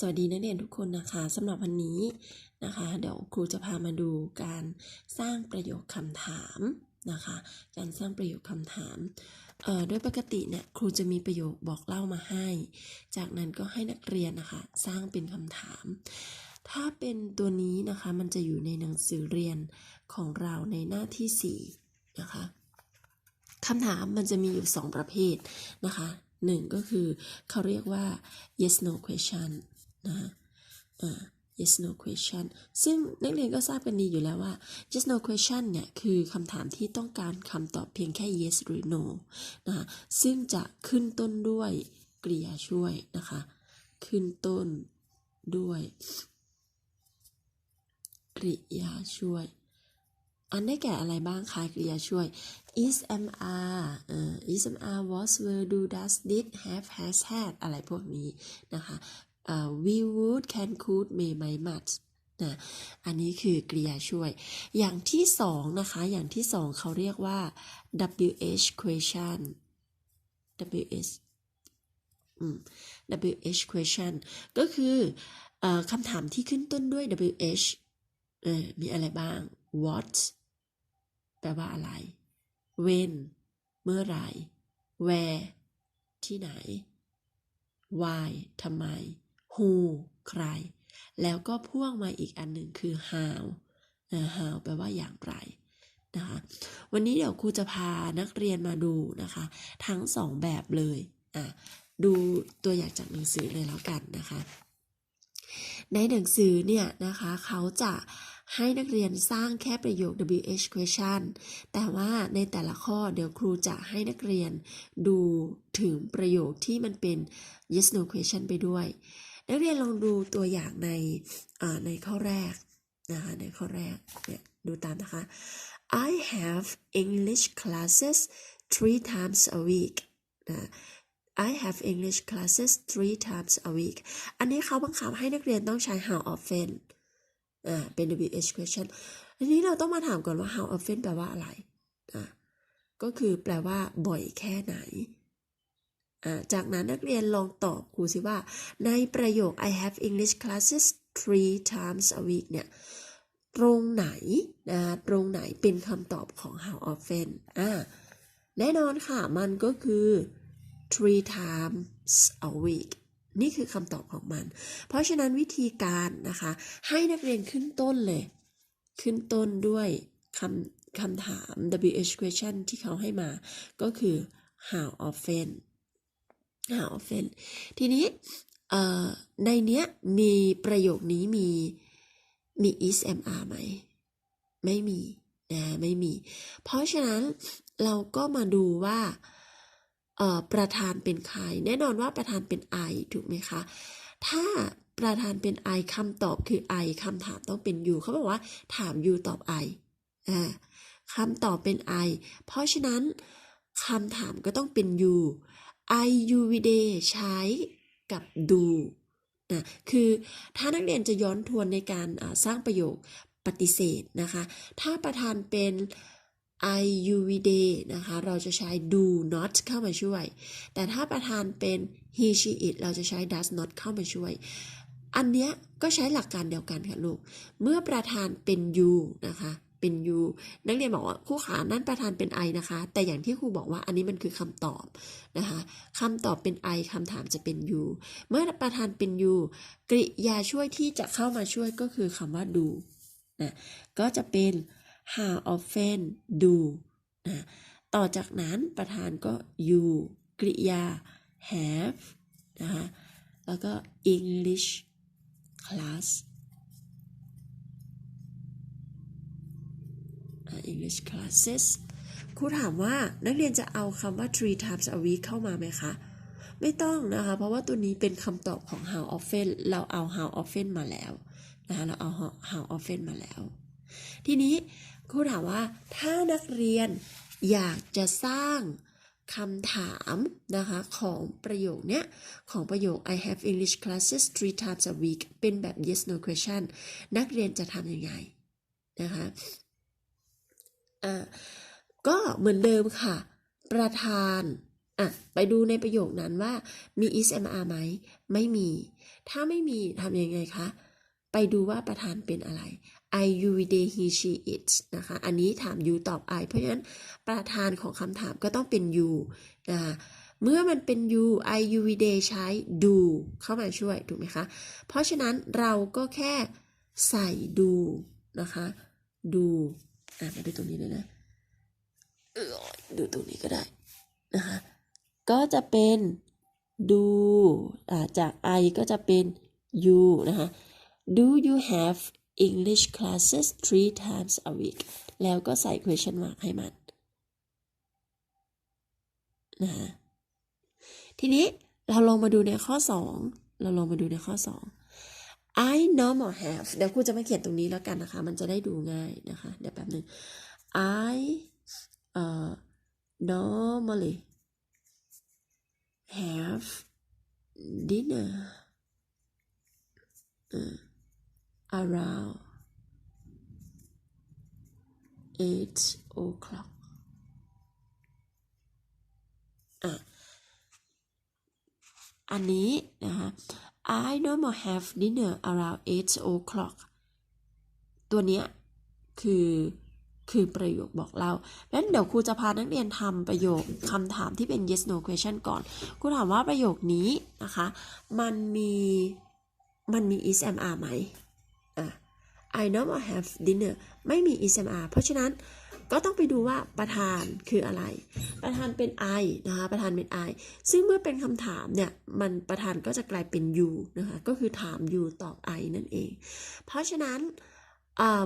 สวัสดีนักเรียนทุกคนนะคะสำหรับวันนี้นะคะ เดี๋ยวครูจะพามาดูการสร้างประโยคคำถามนะคะ การสร้างประโยคคำถามโดยปกติเนี่ยครูจะมีประโยคบอกเล่ามาให้ จากนั้นก็ให้นักเรียนนะคะสร้างเป็นคำถาม ถ้าเป็นตัวนี้นะคะมันจะอยู่ในหนังสือเรียนของเราในหน้าที่4นะคะคำถามมันจะมีอยู่ 2 ประเภทนะคะหนึ่งก็คือเขาเรียกว่า yes no question นะคะอ่า yes no question ซึ่งนักเรียนก็ทราบกันดีอยู่แล้วว่า yes no question เนี่ย คือคำถามที่ต้องการคำตอบเพียงแค่ yes หรือ no นะคะซึ่งจะขึ้นต้นด้วยกริยาช่วยนะคะ ขึ้นต้นด้วยกริยาช่วย อันได้แก่อะไรบ้างคะกริยาช่วย is am are เอ่อ is am are was were do does did have has had อะไรพวกนี้นะคะ we would can could may might must นะอันนี้คือกริยาช่วย อย่างที่สองนะคะ อย่างที่สองเขาเรียกว่า WH question WH WH question ก็คืออคำถามที่ขึ้นต้นด้วย WH มีอะไรบ้าง what แปลว่าอะไร when เมื่อไหร่ where ที่ไหน why ทำไม who ใคร แล้วก็พ่วงมาอีกอันหนึ่งคือ how นะ how แปลว่าอย่างไรนะคะวันนี้เดี๋ยวครูจะพานักเรียนมาดูนะคะ ทั้งสองแบบเลยอะดูตัวอย่างจากหนังสือเลยแล้วกันนะคะ ในหนังสือเนี่ยนะคะเขาจะให้นักเรียนสร้างแค่ประโยค WH question แต่ว่าในแต่ละข้อเดี๋ยวครูจะให้นักเรียนดูถึงประโยคที่มันเป็น yes no question ไปด้วย นักเรียนลองดูตัวอย่างในในข้อแรกนะคะในข้อแรกเนี่ยดูตามนะคะ I have English classes three times a week นะ I have English classes three times a week อันนี้เขาบังคับให้นักเรียนต้องใช้ how often อ่าเป็น WH question อันนี้เราต้องมาถามก่อนว่า how often แปลว่าอะไรอ่าก็คือแปลว่าบ่อยแค่ไหน จากนั้นนักเรียนลองตอบครูสิว่า ในประโยค I have English classes three times a week เนี่ยตรงไหนนะตรงไหนเป็นคำตอบของ how often อ่าแน่นอนค่ะ มันก็คือ three times a week นี่คือคำตอบของมัน เพราะฉะนั้นวิธีการนะคะ ให้นักเรียนขึ้นต้นเลย ขึ้นต้นด้วยคำคำถาม WH question ที่เขาให้มา ก็คือ how often how often ทีนี้ในเนี้ยมีประโยคนี้มีมี is am are ไหม ไม่มีนะไม่มี เพราะฉะนั้นเราก็มาดูว่าประธานเป็นใคร แน่นอนว่าประธานเป็น I ถูกไหมคะ ถ้าประธานเป็น I คำตอบคือ I คำถามต้องเป็น you เขาบอกว่าถาม you ตอบ I อ่าคำตอบเป็น I เพราะฉะนั้นคำถามก็ต้องเป็น you I you we they ใช้กับ do นะคือถ้านักเรียนจะย้อนทวนในการสร้างประโยคปฏิเสธนะคะ ถ้าประธานเป็น I you we they นะคะ เราจะใช้ do not เข้ามาช่วย แต่ถ้าประธานเป็น he she it เราจะใช้ does not เข้ามาช่วย อันเนี้ยก็ใช้หลักการเดียวกันค่ะลูก เมื่อประธานเป็น you นะคะ เป็น U นักเรียนบอกว่าครูขานั่นประธานเป็น I นะคะ แต่อย่างที่ครูบอกว่าอันนี้มันคือคำตอบนะคะคำตอบเป็น I คำถามจะเป็น U เมื่อประธานเป็น U กริยาช่วยที่จะเข้ามาช่วยก็คือคำว่า do นะก็จะเป็น how often do นะต่อจากนั้นประธานก็ you กริยา have นะคะแล้วก็ English class English classes ครูถามว่านักเรียนจะเอาคำว่า three times a week เข้ามาไหมคะ ไม่ต้องนะคะ เพราะว่าตัวนี้เป็นคำตอบของ how often เราเอา how often มาแล้วนะคะเราเอา how often มาแล้ว ทีนี้ครูถามว่าถ้านักเรียนอยากจะสร้างคำถามนะคะของประโยคเนี้ย ของประโยค I have English classes three times a week เป็นแบบ yes no question นักเรียนจะทำยังไงนะคะ อ่าก็เหมือนเดิมค่ะ ประธานอะไปดูในประโยคนั้นว่ามี is am are ไหมไม่มี ถ้าไม่มีทำยังไงคะ ไปดูว่าประธานเป็นอะไร I you they he she it นะคะ อันนี้ถาม you ตอบ I เพราะฉะนั้นประธานของคำถามก็ต้องเป็น you นะคะเมื่อมันเป็น you I you they ใช้ do เข้ามาช่วย ถูกไหมคะ เพราะฉะนั้นเราก็แค่ใส่ do นะคะ do อะมาดูตรงนี้เลยนะดูตรงนี้ก็ได้นะคะก็จะเป็น do จาก I ก็จะเป็น you นะคะ Do you have English classes three times a week แล้วก็ใส่ question mark ให้มันนะคะทีนี้เราลองมาดูในข้อ 2 เราลองมาดูในข้อ 2 I normal have เดี๋ยวครูจะม่เขียนตรงนี้แล้วกันนะคะ มันจะได้ดูง่ายนะคะ เดี๋ยวแป๊บหนึ่ง I uh, normally have dinner uh, around eight o'clock อะอันนี้นะคะ I normally have dinner around eight o'clock ตัวเนี้ยคือคือประโยคบอกเล่างั้นเดี๋ยวครูจะพานักเรียนทำประโยคคำถามที่เป็น yes no question ก่อน ครูถามว่าประโยคนี้นะคะ มันมีมันมี is am are ไหมอะ I normally have dinner ไม่มี is am are เพราะฉะนั้น ก็ต้องไปดูว่าประธานคืออะไร ประธานเป็น I นะคะ ประธานเป็น I ซึ่งเมื่อเป็นคำถามเนี่ยมันประธานก็จะกลายเป็น you นะคะ ก็คือถาม you ตอบ I นั่นเอง เพราะฉะนั้น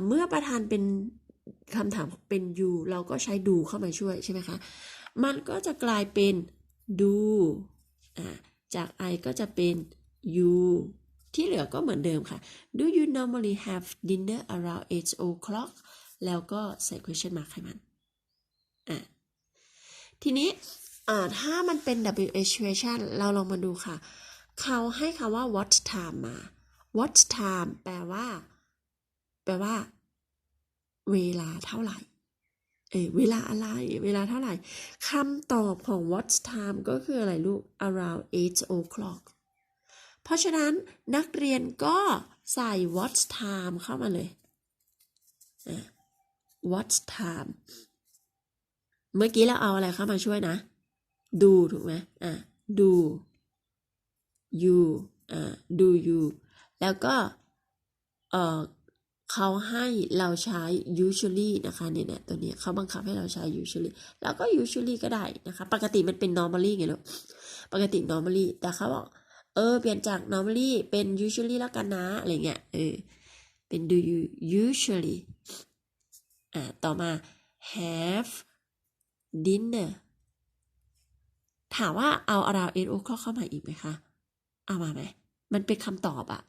เมื่อประธานเป็นคำถามเป็น you เราก็ใช้ do เข้ามาช่วยใช่ไหมคะ มันก็จะกลายเป็น do จาก I ก็จะเป็น you ที่เหลือก็เหมือนเดิมค่ะ Do you normally have dinner around 8 o'clock แล้วก็ใส่ question mark ให้มันอะทีนี้อ่าถ้ามันเป็น WH question เราลองมาดูค่ะ เขาให้คำว่า what time มา what time แปลว่า แปลว่า เวลาเท่าไหร่ เอเวลาอะไร เวลาเท่าไหร่คำตอบของ what time ก็คืออะไรลูก around 8 o'clock เพราะฉะนั้นนักเรียนก็ใส่ what time เข้ามาเลยอะ what time เมื่อกี้เราเอาอะไรเข้ามาช่วยนะ do ถูกไหมอะ do you อะ do you แล้วก็เออเขาให้เราใช้ usually นะคะเนี่ยนี่ยตัวนี้เขาบังคับให้เราใช้ usually แล้วก็ usually ก็ได้นะคะ ปกติมันเป็น normally ไงลูกปกติ normally แต่เขาบอกเออเปลี่ยนจาก normally เป็น usually แล้วกันนะอะไรเงี้ยเออเป็น do you usually อ่าต่อมา have dinner ถามว่าเอา around 8 o'clock เข้ามาอีกไหมคะ เอามาไหม มันเป็นคำตอบอะ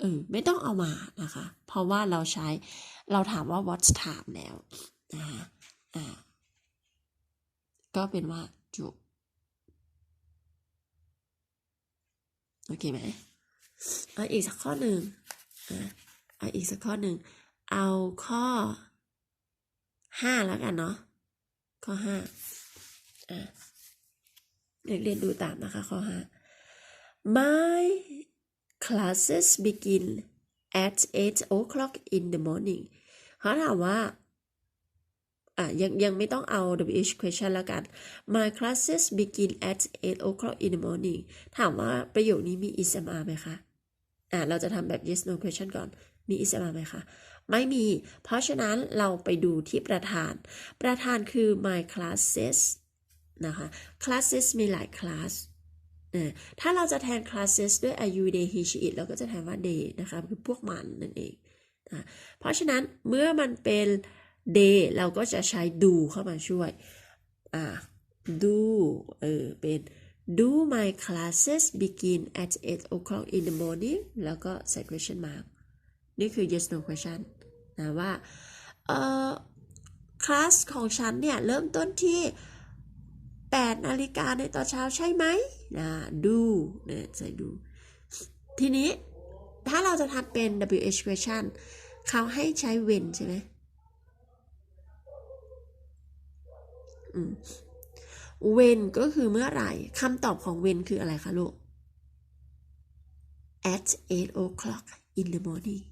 เออ ไม่ต้องเอามานะคะ เพราะว่าเราใช้ เราถามว่า what time แล้วนะคะอ่า ก็เป็นว่าจบโอเคไหมเอาอีกสักข้อหนึ่งอะเอาอีกสักข้อหนึ่ง เอาข้อ ห้าแล้วกันเนาะข้อห้าอะเรียนดูตามนะคะข้อห้า My classes begin at 8 o'clock in the morning เขาถามว่าอะยังยังไม่ต้องเอา WH question แล้วกัน My classes begin at 8 o'clock in the morning ถามว่าประโยคนี้มี is am are ไหมคะ อะเราจะทำแบบ yes no question ก่อน มี is am are ไหมคะ ไม่มี เพราะฉะนั้นเราไปดูที่ประธาน ประธานคือ my classes นะคะ classes มีหลาย class ถ้าเราจะแทน classes ด้วย I you they he she it เราก็จะแทนว่า they นะคะคือพวกมันนั่นเองอะเพราะฉะนั้นเมื่อมันเป็น day เราก็จะใช้ do เข้ามาช่วย อ่า do เออเป็น do my classes begin at 8 o'clock in the morning แล้วก็ ใส่ question mark นี่คือ yes no question นะว่าเออคลาสของฉันเนี่ยเริ่มต้นที่ 8 นาฬิกาในตอนเช้าใช่ไหมนะ do เนี่ยใส่ do ทีนี้ถ้าเราจะทำเป็น WH question เขาให้ใช้ when ใช่ไหมอืม when ก็คือเมื่อไหร่คำตอบของ when คืออะไรคะลูก at 8 o'clock in the morning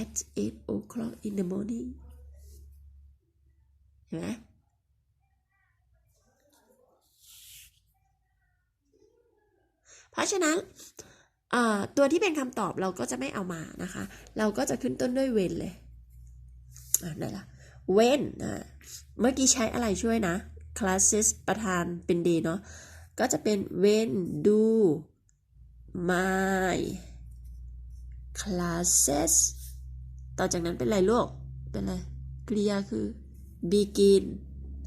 at 8 o'clock in the morning เห็นไหมเพราะฉะนั้นตัวที่เป็นคำตอบเราก็จะไม่เอามานะคะ เราก็จะขึ้นต้นด้วย when เลยอ่าไหนล่ะ when เมื่อกี้ใช้อะไรช่วยนะ classes ประธานเป็น d เนาะก็จะเป็น when do my classes ต่อจากนั้นเป็นอะไรลูก เป็นอะไรกริยาคือ begin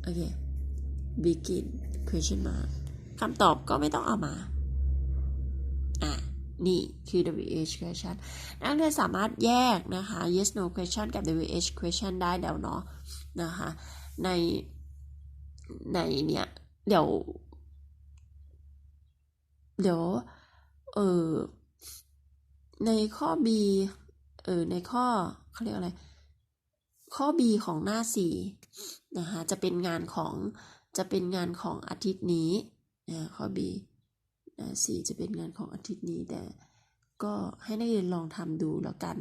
โอเค begin question mark คำตอบก็ไม่ต้องเอามา อะ นี่คือ WH question นักเรียนสามารถแยกนะคะ yes no question กับ WH question ได้แล้วเนาะนะคะ ใน ในเนี่ย เดี๋ยว เดี๋ยว เออในข้อ B เออในข้อ เขาเรียกอะไร ข้อ B ของหน้าสี่นะคะ จะเป็นงานของจะเป็นงานของอาทิตย์นี้นะข้อ B หน้าสี่จะเป็นงานของอาทิตย์นี้แต่ก็ให้นักเรียนลองทำดูแล้วกัน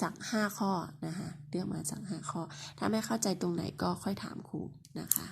สักห้าข้อนะคะเลือกมาสักห้าข้อ ถ้าไม่เข้าใจตรงไหนก็ค่อยถามครูนะคะ